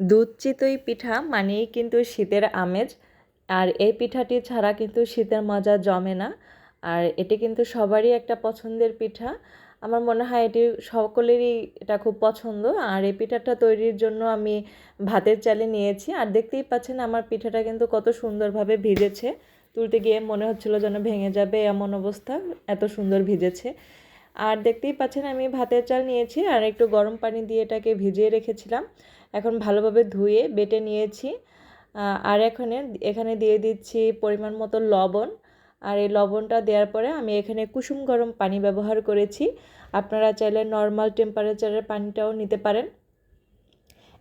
দুধ চিতই পিঠা মানেই কিন্তু শীতের আমেজ। আর এই পিঠাটি ছাড়া কিন্তু শীতের মজা জমে না। আর এটি কিন্তু সবারই একটা পছন্দের পিঠা। আমার মনে হয় এটি সকলেরই এটা খুব পছন্দ। আর এই পিঠাটা তৈরির জন্য আমি ভাতের চালে নিয়েছি। আর দেখতেই পাচ্ছেন আমার পিঠাটা কিন্তু কত সুন্দরভাবে ভিজেছে। তুলতে গিয়ে মনে হচ্ছিল যেন ভেঙে যাবে এমন অবস্থা, এত সুন্দর ভিজেছে। আর দেখতেই পাচ্ছেন আমি ভাতের চাল নিয়েছি আর একটু গরম পানি দিয়ে এটাকে ভিজিয়ে রেখেছিলাম। এখন ভালোভাবে ধুয়ে বেটে নিয়েছি। আর এখানে এখানে দিয়ে দিচ্ছি পরিমাণ মতো লবণ। আর এই লবণটা দেওয়ার পরে আমি এখানে কুসুম গরম পানি ব্যবহার করেছি। আপনারা চাইলে নর্মাল টেম্পারেচারের পানিটাও নিতে পারেন।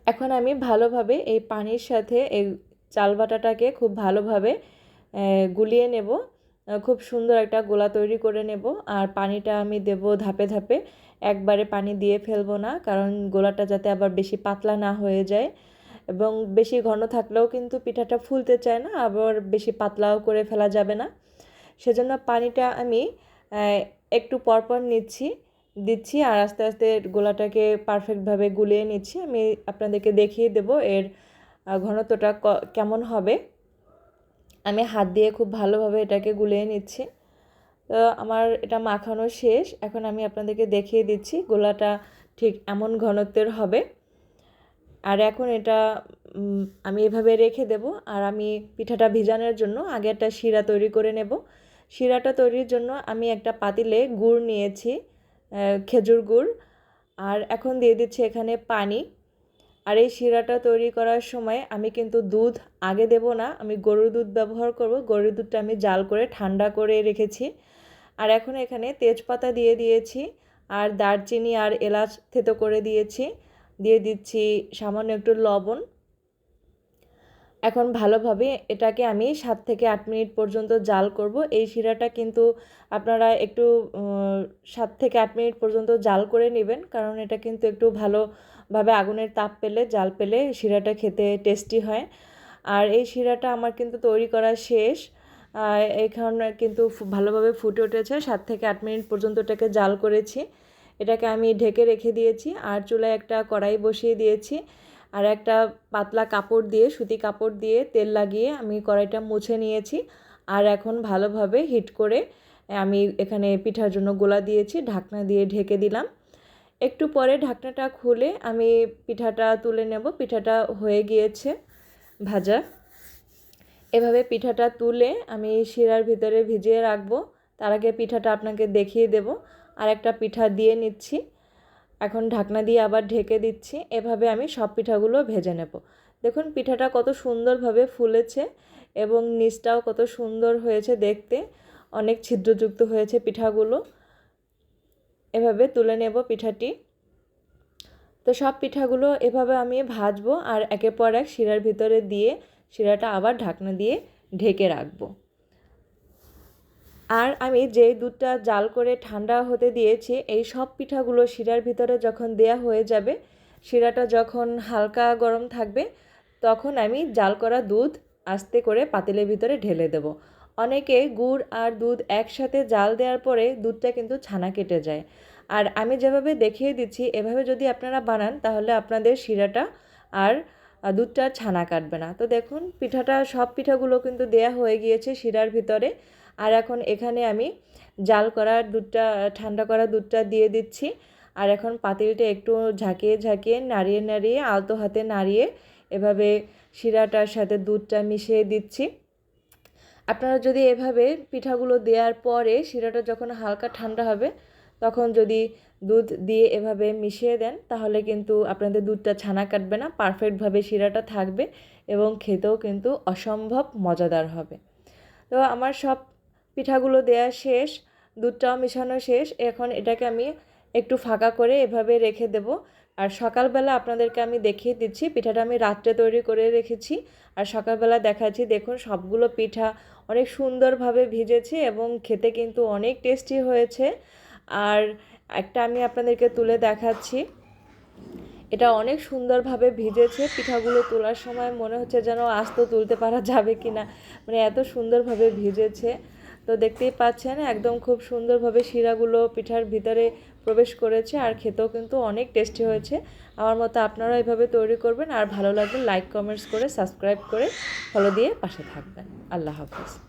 এখন আমি ভালোভাবে এই পানির সাথে এই চাল বাটাটাকে খুব ভালোভাবে গুলিয়ে নেব। খুব সুন্দর একটা গোলা তৈরি করে নেব। আর পানিটা আমি দেব ধাপে ধাপে। একবারে পানি দিয়ে ফেলব না, কারণ গোলাটা যাতে আবার বেশি পাতলা না হয়ে যায়। এবং বেশি ঘন থাকলেও কিন্তু পিঠাটা ফুলতে চায় না, আবার বেশি পাতলাও করে ফেলা যাবে না। সেজন্য পানিটা আমি একটু পরপর নিচ্ছি, দিচ্ছি আর আস্তে আস্তে গোলাটাকে পারফেক্টভাবে গুলিয়ে নিচ্ছি। আমি আপনাদেরকে দেখিয়ে দেব এর ঘনত্বটা কেমন হবে। আমি হাত দিয়ে খুব ভালোভাবে এটাকে গুলিয়ে নিচ্ছি। তো আমার এটা মাখানো শেষ। এখন আমি আপনাদেরকে দেখিয়ে দিচ্ছি গোলাটা ঠিক এমন ঘনত্বের হবে। আর এখন এটা আমি এভাবে রেখে দেব। আর আমি পিঠাটা ভিজানোর জন্য আগে একটা শিরা তৈরি করে নেব। শিরাটা তৈরির জন্য আমি একটা পাতিলে গুড় নিয়েছি খেজুর গুড়। আর এখন দিয়ে দিচ্ছি এখানে পানি। আর এই শিরাটা তৈরি করার সময় আমি কিন্তু দুধ আগে দেব না, আমি গরুর দুধ ব্যবহার করব, গরুর দুধটা আমি জাল করে ঠান্ডা করে রেখেছি। আর এখন এখানে তেজপাতা দিয়ে দিয়েছি, আর দারচিনি আর এলাচ থেতো করে দিয়েছি, দিয়ে দিচ্ছি সামান্য একটু লবণ। এখন ভালোভাবে এটাকে আমি সাত থেকে আট মিনিট পর্যন্ত জাল করব। এই শিরাটা কিন্তু আপনারা একটু সাত থেকে আট মিনিট পর্যন্ত জাল করে নেবেন, কারণ এটা কিন্তু একটু ভালোভাবে আগুনের তাপ পেলে, জাল পেলে শিরাটা খেতে টেস্টি হয়। আর এই শিরাটা আমার কিন্তু তৈরি করা শেষ। এখানে কিন্তু ভালোভাবে ফুটে উঠেছে। সাত থেকে আট মিনিট পর্যন্ত এটাকে জাল করেছি। এটাকে আমি ঢেকে রেখে দিয়েছি। আর চুলায় একটা কড়াই বসিয়ে দিয়েছি। আর একটা পাতলা কাপড় দিয়ে, সুতি কাপড় দিয়ে তেল লাগিয়ে আমি কড়াইটা মুছে নিয়েছি। আর এখন ভালোভাবে হিট করে আমি এখানে পিঠার জন্য গোলা দিয়েছি। ঢাকনা দিয়ে ঢেকে দিলাম। একটু পরে ঢাকনাটা খুলে আমি পিঠাটা তুলে নেব। পিঠাটা হয়ে গিয়েছে ভাজা। এভাবে পিঠাটা তুলে আমি শিরার ভিতরে ভিজিয়ে রাখব। তার আগে পিঠাটা আপনাকে দেখিয়ে দেব। আর একটা পিঠা দিয়ে নিচ্ছি। এখন ঢাকনা দিয়ে আবার ঢেকে দিচ্ছি। এভাবে আমি সব পিঠাগুলো ভেজে নেব। দেখুন, পিঠাটা কত সুন্দরভাবে ফুলেছে এবং নিচটাও কত সুন্দর হয়েছে দেখতে। অনেক ছিদ্রযুক্ত হয়েছে পিঠাগুলো। এভাবে তুলে নেব পিঠাটি। তো সব পিঠাগুলো এভাবে আমি ভাজবো আর একের পর এক শিরার ভিতরে দিয়ে শিরাটা আবার ঢাকনা দিয়ে ঢেকে রাখব। আর আমি যেই দুধটা জাল করে ঠান্ডা হতে দিয়েছি, এই সব পিঠাগুলো শিরার ভিতরে যখন দেয়া হয়ে যাবে, শিরাটা যখন হালকা গরম থাকবে, তখন আমি জাল করা দুধ আস্তে করে পাতিলের ভিতরে ঢেলে দেব। অনেকে গুড় আর দুধ একসাথে জাল দেওয়ার পরে দুধটা কিন্তু ছানা কেটে যায়। আর আমি যেভাবে দেখিয়ে দিচ্ছি, এভাবে যদি আপনারা বানান, তাহলে আপনাদের শিরাটা আর দুধটা ছানা কাটবে না। তো দেখুন, পিঠাটা, সব পিঠাগুলো কিন্তু দেয়া হয়ে গিয়েছে শিরার ভিতরে। আর এখন এখানে আমি জাল করা দুধটা, ঠান্ডা করা দুধটা দিয়ে দিচ্ছি। আর এখন পাতিলটা একটু ঝাঁকিয়ে ঝাঁকিয়ে, নাড়িয়ে নাড়িয়ে, আলতো হাতে নাড়িয়ে এভাবে শিরাটার সাথে দুধটা মিশিয়ে দিচ্ছি। আপনারা যদি এভাবে পিঠাগুলো দেওয়ার পরে শিরাটা যখন হালকা ঠান্ডা হবে, তখন যদি দুধ দিয়ে এভাবে মিশিয়ে দেন, তাহলে কিন্তু আপনাদের দুধটা ছানা কাটবে না, পারফেক্টভাবে শিরাটা থাকবে এবং খেতেও কিন্তু অসম্ভব মজাদার হবে। তো আমার সব পিঠাগুলো দেয়া শেষ, দুধটাও মেশানো শেষ, এখন এটাকে আমি একটু ফাঁকা করে এভাবে রেখে দেব। আর সকালবেলা আপনাদেরকে আমি দেখিয়ে দিচ্ছি, পিঠাটা আমি রাত্রে তৈরি করে রেখেছি। আর সকালবেলা দেখাচ্ছি, দেখুন সবগুলো পিঠা অনেক সুন্দরভাবে ভিজেছে এবং খেতে কিন্তু অনেক টেস্টি হয়েছে। আর একটা আমি আপনাদেরকে তুলে দেখাচ্ছি। এটা অনেক সুন্দরভাবে ভিজেছে, পিঠাগুলো তোলার সময় মনে হচ্ছে যেন আস্ত তুলতে পারা যাবে কি না মানে এত সুন্দরভাবে ভিজেছে। তো দেখতেই পাচ্ছেন, একদম খুব সুন্দরভাবে শিরাগুলো পিঠার ভিতরে প্রবেশ করেছে আর খেতেও কিন্তু অনেক টেস্টি হয়েছে। আমার মতো আপনারা এভাবে তৈরি করবেন আর ভালো লাগলে লাইক কমেন্টস করে সাবস্ক্রাইব করে ফলো দিয়ে পাশে থাকবেন। আল্লাহ হাফিজ।